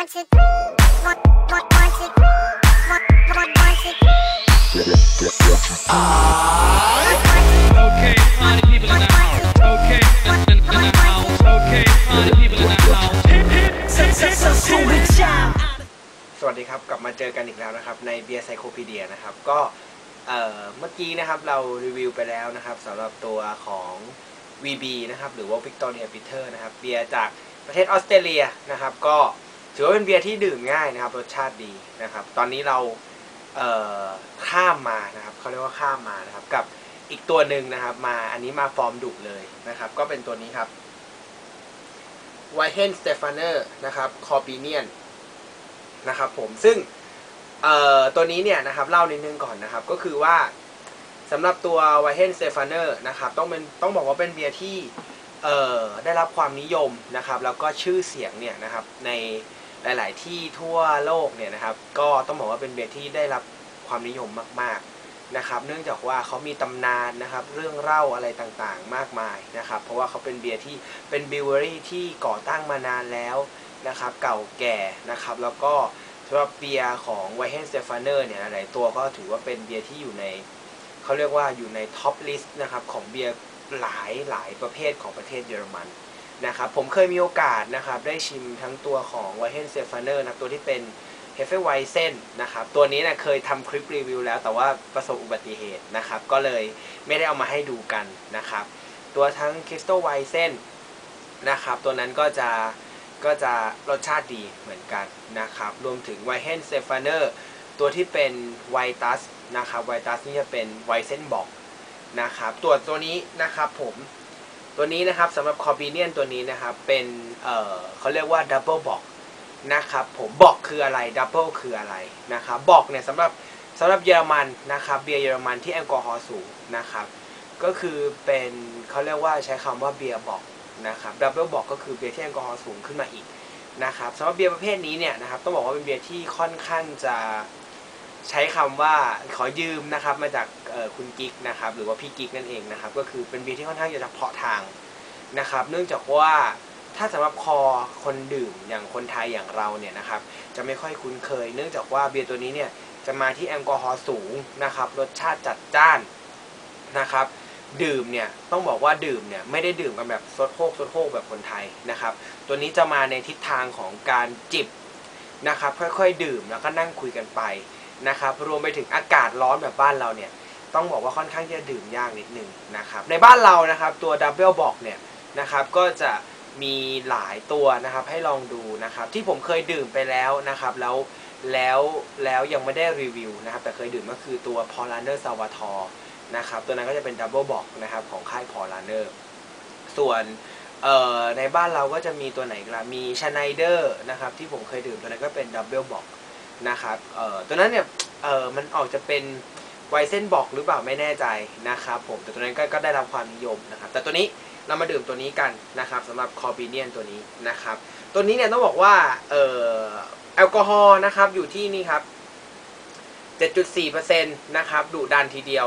สวัสดีครับกลับมาเจอกันอีกแล้วนะครับ ในเบียร์ไซโคพีเดียนะครับ ก็เมื่อกี้นะครับเรารีวิวไปแล้วนะครับสำหรับตัวของ VB นะครับ หรือว่า Victoria Peter นะครับเบียร์จากประเทศออสเตรเลียนะครับ ก็ ถือว่าเป็นเบียร์ที่ดื่มง่ายนะครับ รสชาติดีนะครับ ตอนนี้เราเอ่อข้ามมานะครับเขาเรียกว่าข้ามมานะครับ กับอีกตัวหนึ่งนะครับ มาอันนี้มาฟอร์มดุเลยนะครับ ก็เป็นตัวนี้ครับไวเฮนสเตฟานเนอร์นะครับคอปีเนียนนะครับผมซึ่งตัวนี้เนี่ยนะครับเล่านิดนึงก่อนนะครับ ก็คือว่าสำหรับตัวไวเฮนสเซฟานเนอร์นะครับต้องเป็นต้องบอกว่าเป็นเบียร์ที่ได้รับความนิยมนะครับ แล้วก็ชื่อเสียงเนี่ยนะครับใน หลาย ๆ ที่ทั่วโลกเนี่ยนะครับ ก็ต้องบอกว่าเป็นเบียร์ที่ได้รับความนิยมมาก ๆ นะครับ เนื่องจากว่าเขามีตำนานนะครับ เรื่องเล่าอะไรต่าง ๆ มากมายนะครับ เพราะว่าเขาเป็นเบียร์ที่เป็นบิวเวอรี่ที่ก่อตั้งมานานแล้วนะครับ เก่าแก่นะครับ แล้วก็สำหรับเบียร์ของไวเฮนสเตฟานเนอร์เนี่ยหลายตัวก็ถือว่าเป็นเบียร์ที่อยู่ในเขาเรียกว่าอยู่ในท็อปลิสต์นะครับของเบียร์หลายหลายประเภทของประเทศเยอรมัน นะครับผมเคยมีโอกาสนะครับได้ชิมทั้งตัวของไวเฮนเตฟานเนอร์นะตัวที่เป็นเฮฟเฟไวเซนนะครับตัวนี้นะเคยทำคลิปรีวิวแล้วแต่ว่าประสบอุบัติเหตุนะครับก็เลยไม่ได้เอามาให้ดูกันนะครับตัวทั้งคริสตัลไวเซนนะครับตัวนั้นก็จะก็จะรสชาติดีเหมือนกันนะครับรวมถึงไวเฮนเซฟานเนอร์ตัวที่เป็นไวตัสนะครับไวตัสนี่จะเป็นไวเซนบอกนะครับตัวตัวนี้นะครับผม ตัวนี้นะครับสำหรับคอ v ีเนียนตัวนี้นะครับ เป็นเอ่อเขาเรียกว่าดับเบิลบอกนะครับผมบอกคืออะไรดับเบิลคืออะไรนะครับบอกเนี่ยสำหรับสำหรับเยอรมันนะครับเบียร์เยอรมันที่แอลกอฮอล์สูงนะครับ ก็คือเป็นเขาเรียกว่าใช้คำว่าเบียร์บอกนะครับดับเบิลบอกก็คือเบียร์ที่แอลกอฮอล์สูงขึ้นมาอีกนะครับสำหรับเบียร์ประเภทนี้เนี่ยนะครับต้องบอกว่าเป็นเบียร์ที่ค่อนข้างจะ ใช้คำว่าขอยืมนะครับมาจากคุณกิ๊กนะครับหรือว่าพี่กิ๊กนั่นเองนะครับก็คือเป็นเบียร์ที่ค่อนข้างจะเฉพาะทางนะครับ เนื่องจากว่าถ้าสำหรับคอคนดื่มอย่างคนไทยอย่างเราเนี่ยนะครับจะไม่ค่อยคุ้นเคย เนื่องจากว่าเบียร์ตัวนี้เนี่ยจะมาที่แอลกอฮอล์สูงนะครับรสชาติจัดจ้านนะครับดื่มเนี่ยต้องบอกว่าดื่มเนี่ยไม่ได้ดื่มกันแบบซดโคกซดโคกแบบคนไทยนะครับ ตัวนี้จะมาในทิศทางของการจิบนะครับค่อยๆ ดื่มแล้วก็นั่งคุยกันไป นะครับรวมไปถึงอากาศร้อนแบบบ้านเราเนี่ยต้องบอกว่าค่อนข้างจะดื่มยากนิดนึงนะครับในบ้านเรานะครับตัวดับเบิลบอกเนี่ยนะครับก็จะมีหลายตัวนะครับให้ลองดูนะครับที่ผมเคยดื่มไปแล้วนะครับแล้วแล้วแล้วยังไม่ได้รีวิวนะครับแต่เคยดื่มก็คือตัวพอล a เนอร์ซาวาทอนะครับตัวนั้นก็จะเป็นดับเบิลบอกนะครับของค่ายพอลาเนอร์ส่วนในบ้านเราก็จะมีตัวไหนกันล่ะมีชไนเดอร์นะครับที่ผมเคยดื่มตัวนั้นก็เป็นดับเบิลบอก นะครับเอ่อตัวนั้นเนี่ยเอ่อมันออกจะเป็นไวเส้นบอกหรือเปล่าไม่แน่ใจนะครับผมแต่ตัวนั้นก็ก็ได้รับความนิยมนะครับแต่ตัวนี้เรามาดื่มตัวนี้กันนะครับสำหรับคอร์บิเนียนตัวนี้นะครับ ตัวนี้เนี่ยต้องบอกว่าเอ่อแอลกอฮอล์นะครับอยู่ที่นี่ครับ7.4%นะครับดุดันทีเดียว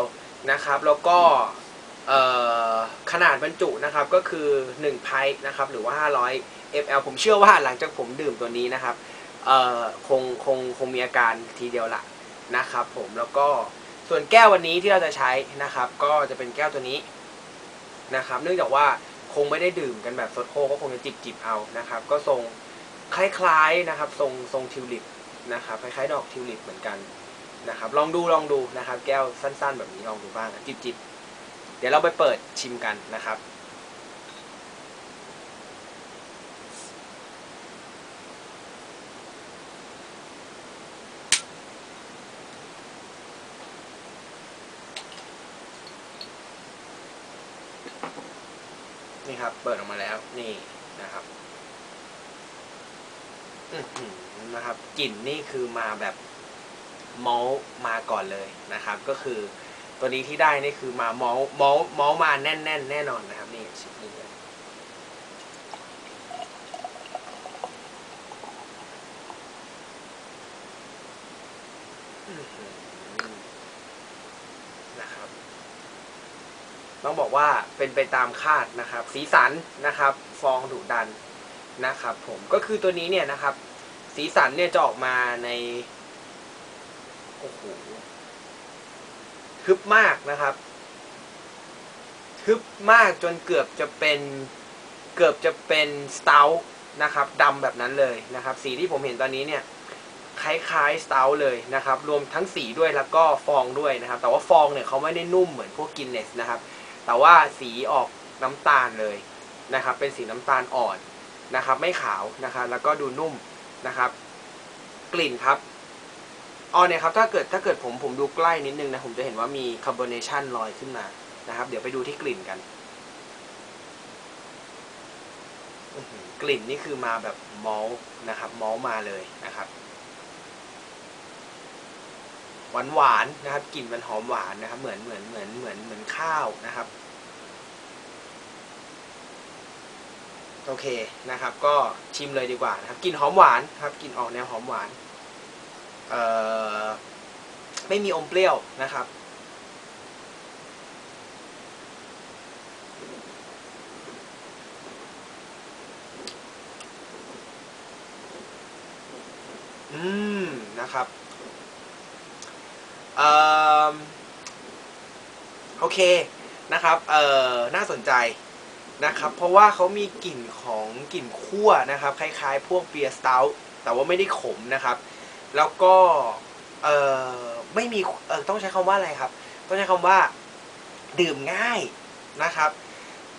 นะครับ แล้วก็เออขนาดบรรจุนะครับก็คือ1ไพร์นะครับหรือว่า 500 ml ผมเชื่อว่าหลังจากผมดื่มตัวนี้นะครับเออคงคง งมีอาการทีเดียวละนะครับผมแล้วก็ส่วนแก้ววันนี้ที่เราจะใช้นะครับ ก็จะเป็นแก้วตัวนี้นะครับ เนื่องจากว่าคงไม่ได้ดื่มกันแบบสดโคกก็คงจะจิบจิบเอานะครับ ก็ทรงคล้ายๆนะครับ ทรงทรงทิวลิปนะครับคล้ายๆดอกทิวลิปเหมือนกันนะครับ ลองดูลองดูนะครับ แก้วสั้น ๆ แบบนี้ลองดูบ้างจิบจิบเดี๋ยวเราไปเปิดชิมกันนะครับ นี่ครับ เปิดออกมาแล้ว นี่นะครับนะครับกลิ่นนี่คือมาแบบเมาส์มาก่อนเลยนะครับ ก็คือตัวนี้ที่ได้นี่คือมาเมาส์เมาส์เมาส์มาแน่นแน่นแน่นอนนะครับ นี่ชิมนี่เลยอื้อหือนะครับ ต้องบอกว่าเป็นไปตามคาดนะครับ สีสันนะครับ ฟองดุดันนะครับผมก็คือตัวนี้เนี่ยนะครับ สีสันเนี่ยจะออกมาในโอ้โหทึบมากนะครับทึบมากจนเกือบจะเป็นเกือบจะเป็นสเตลนะครับดำแบบนั้นเลยนะครับ สีที่ผมเห็นตอนนี้เนี่ยคล้ายๆสเตลเลยนะครับ รวมทั้งสีด้วยแล้วก็ฟองด้วยนะครับ แต่ว่าฟองเนี่ยเขาไม่ได้นุ่มเหมือนพวกกินเนสนะครับ แต่ว่าสีออกน้ำตาลเลยนะครับ เป็นสีน้ำตาลอ่อนนะครับ ไม่ขาวนะครับแล้วก็ดูนุ่มนะครับ กลิ่นครับอ๋อเนี่ยครับ ถ้าเกิดถ้าเกิดผมผมดูใกล้นิดนึงนะ ผมจะเห็นว่ามีคาร์บอเนชันลอยขึ้นมานะครับ เดี๋ยวไปดูที่กลิ่นกัน กลิ่นนี่คือมาแบบมอลนะครับมอลมาเลยนะครับ หวานหวานๆนะครับกลิ่นมันหอมหวานนะครับ เหมือนเหมือนเหมือนเหมือนเหมือนข้าวนะครับโอเคนะครับ ก็ชิมเลยดีกว่านะครับกลิ่นหอมหวานครับกลิ่นออกแนวหอมหวานเอ่อไม่มีอมเปรี้ยวนะครับอืมนะครับ โอเคนะครับเออน่าสนใจนะครับ เพราะว่าเขามีกลิ่นของกลิ่นคั่วนะครับ คล้ายๆ พวกเบียร์สเตาท์แต่ว่าไม่ได้ขมนะครับ แล้วก็เอ่อไม่มีเอ่อต้องใช้คำว่าอะไรครับ ต้องใช้คำว่าดื่มง่ายนะครับ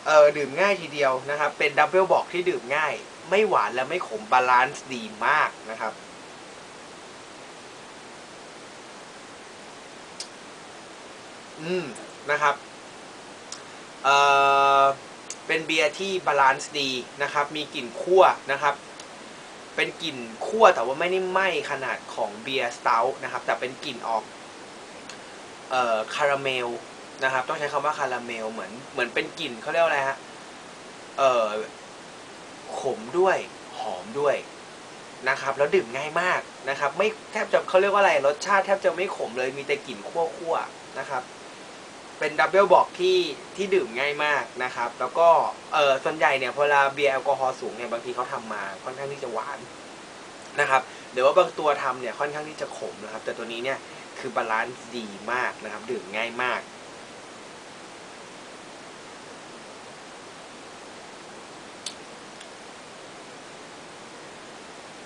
เอ่อดื่มง่ายทีเดียวนะครับ เป็นดับเบิลบอกที่ดื่มง่าย ไม่หวานและไม่ขมบาลานซ์ดีมากนะครับ อืมนะครับเอ่อเป็นเบียร์ที่บาลานซ์ดีนะครับ มีกลิ่นคั่วนะครับ เป็นกลิ่นคั่วแต่ว่าไม่ได้ไหม้ขนาดของเบียร์สเตาท์นะครับ แต่เป็นกลิ่นออกเอ่อคาราเมลนะครับ ต้องใช้คำว่าคาราเมลเหมือนเหมือนเป็นกลิ่นเขาเรียกว่าอะไรฮะเอ่อขมด้วยหอมด้วยนะครับ แล้วดื่มง่ายมากนะครับ ไม่แทบจะเขาเรียกว่าอะไรรสชาติแทบจะไม่ขมเลยมีแต่กลิ่นคั่วๆนะครับ เป็นดับเบิลบอกที่ที่ดื่มง่ายมากนะครับ แล้วก็เออส่วนใหญ่เนี่ยพอเวลาเบียร์แอลกอฮอล์สูงเนี่ยบางทีเขาทำมาค่อนข้างที่จะหวานนะครับหรือว่าบางตัวทำเนี่ยค่อนข้างที่จะขมนะครับ แต่ตัวนี้เนี่ยคือบาลานซ์ดีมากนะครับ ดื่มง่ายมาก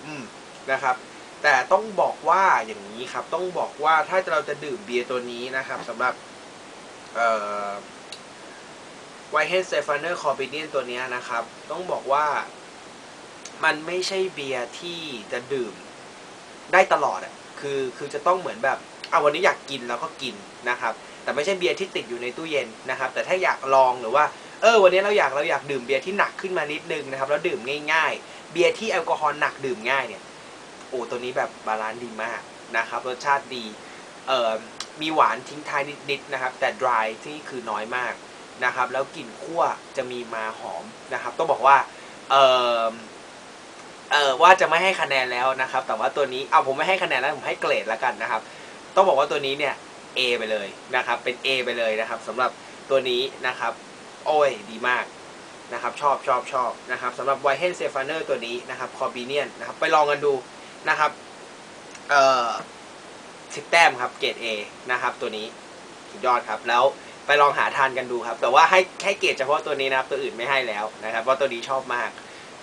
อืมนะครับ แต่ต้องบอกว่าอย่างนี้ครับต้องบอกว่าถ้าเราจะดื่มเบียร์ตัวนี้นะครับสำหรับ เอ่อไวเฮนเซฟานเนอร์คอร์บิเนียนตัวนี้นะครับ ต้องบอกว่ามันไม่ใช่เบียร์ที่จะดื่มได้ตลอดอะคือคือจะต้องเหมือนแบบเอาวันนี้อยากกินแล้วก็กินนะครับ แต่ไม่ใช่เบียร์ที่ติดอยู่ในตู้เย็นนะครับ แต่ถ้าอยากลองหรือว่าเออวันนี้เราอยากเราอยากดื่มเบียร์ที่หนักขึ้นมานิดนึงนะครับแล้วดื่มง่ายๆ เบียร์ที่แอลกอฮอล์หนักดื่มง่ายเนี่ยโอ้ตัวนี้แบบบาลานซ์ดีมากนะครับรสชาติดีเอ่อ มีหวานทิ้งท้ายนิดๆนะครับ แต่ dry ที่คือน้อยมากนะครับ แล้วกลิ่นคั่วจะมีมาหอมนะครับ ต้องบอกว่าเออเออว่าจะไม่ให้คะแนนแล้วนะครับ แต่ว่าตัวนี้เอาผมไม่ให้คะแนนแล้วผมให้เกรดแล้วกันนะครับ ต้องบอกว่าตัวนี้เนี่ย A ไปเลยนะครับ เป็น A ไปเลยนะครับสำหรับตัวนี้นะครับ โอ้ยดีมากนะครับ ชอบชอบชอบนะครับสำหรับไวเฮนเซฟานเนอร์ตัวนี้นะครับคอบีเนียนนะครับ ไปลองกันดูนะครับ เอ่อ 10 แต้มครับเกรด A นะครับตัวนี้สุดยอดครับแล้วไปลองหาทานกันดูครับ แต่ว่าให้ให้เกรดเฉพาะตัวนี้นะครับ ตัวอื่นไม่ให้แล้วนะครับเพราะตัวนี้ชอบมาก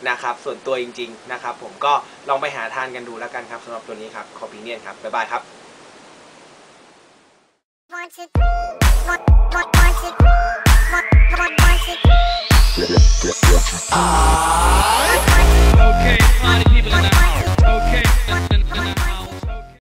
นะครับ ส่วนตัวจริง ๆ นะครับ ผมก็ลองไปหาทานกันดูแล้วกันครับสำหรับตัวนี้ครับคอปีเนียนครับบ๊ายบายครับ Okay, party people in the house. Okay, listen, listen.